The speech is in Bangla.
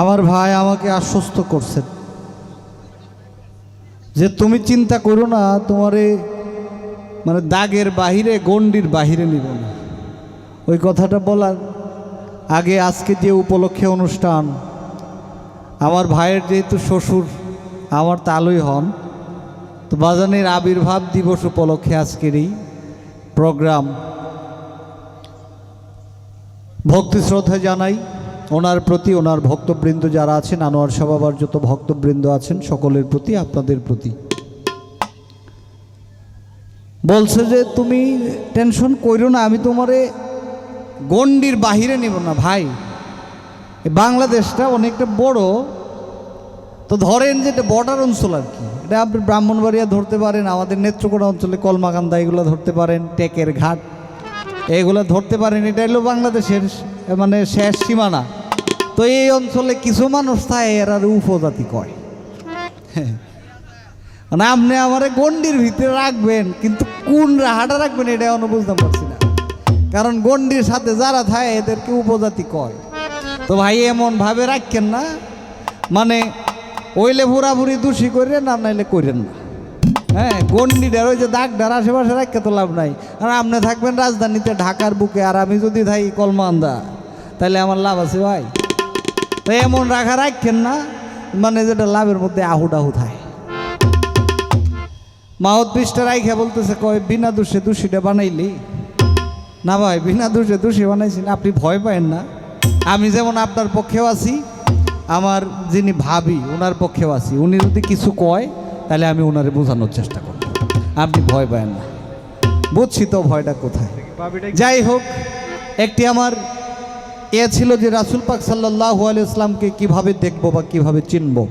আমার ভাই আমাকে আশ্বস্ত করছেন যে তুমি চিন্তা করো না, তোমারে মানে দাগের বাহিরে, গণ্ডির বাহিরে নিব না। ওই কথাটা বলার আগে আজকে যে উপলক্ষে অনুষ্ঠান, আমার ভাইয়ের যেহেতু শ্বশুর, আমার তালুই হন, তো বাজানের আবির্ভাব দিবস উপলক্ষে আজকের এই প্রোগ্রাম ভক্তি শ্রদ্ধা জানাই। ওনার প্রতি, ওনার ভক্তবৃন্দ যারা আছেন, আনোয়ার সভাবার যত ভক্তবৃন্দ আছেন, সকলের প্রতি, আপনাদের প্রতি। বলছে যে, তুমি টেনশন করো না, আমি তোমারে গণ্ডির বাহিরে নিব না, ভাই। বাংলাদেশটা অনেকটা বড়। তো ধরেন যে, এটা বর্ডার অঞ্চল আর কি। এটা আপনি ব্রাহ্মণবাড়িয়া ধরতে পারেন, আমাদের নেত্রকোনা অঞ্চলে কলমাকান্দা এগুলো ধরতে পারেন, টেকের ঘাট। এগুলো ধরতে পারেন, এটা হলো বাংলাদেশের মানে শেষ সীমানা। তো এই অঞ্চলে কিছু মানুষ থাকে, এরা উপজাতি কয়। মানে আপনি আমার গন্ডির ভিতরে রাখবেন, কিন্তু কোন রাহাটা রাখবেন এটা এখনও বুঝতে পারছি না। কারণ গন্ডির সাথে যারা থাকে, এদেরকে উপজাতি কয়। তো ভাই এমন ভাবে রাখেন না। মানে ওইলে ভুরাভুরি দোষী করেন না নাইলে করেন না। হ্যাঁ গন্ডিটার ওই যে দাগ দাগটার আশেপাশে রাখতে তো লাভ নাই। আর আপনি থাকবেন রাজধানীতে, ঢাকার বুকে, আর আমি যদি থাকি কলমান্দা তাহলে আমার লাভ আছে ভাই। তো এমন রাখা রাখেন না মানে যেটা লাভের মধ্যে আহু ডাহু থাকে। মাহত পৃষ্ঠা রাইখা বলতেছে, কয়, বিনা দোষে দোষীটা বানাইলি? না ভাই, বিনা দোষে দোষী বানাইছি না, আপনি ভয় পায়েন না। আমি যেমন আপনার পক্ষেও আছি, আমার যিনি ভাবি ওনার পক্ষেও আছি। উনি যদি কিছু কয় তাহলে আমি ওনারে বোঝানোর চেষ্টা করব। আপনি ভয় পায় না। বুঝছি তো ভয়টা কোথায়। যাই হোক, একটি আমার এ ছিল যে রাসুল পাক সাল্লাহ ইসলামকে কীভাবে দেখব বা কীভাবে চিনবো।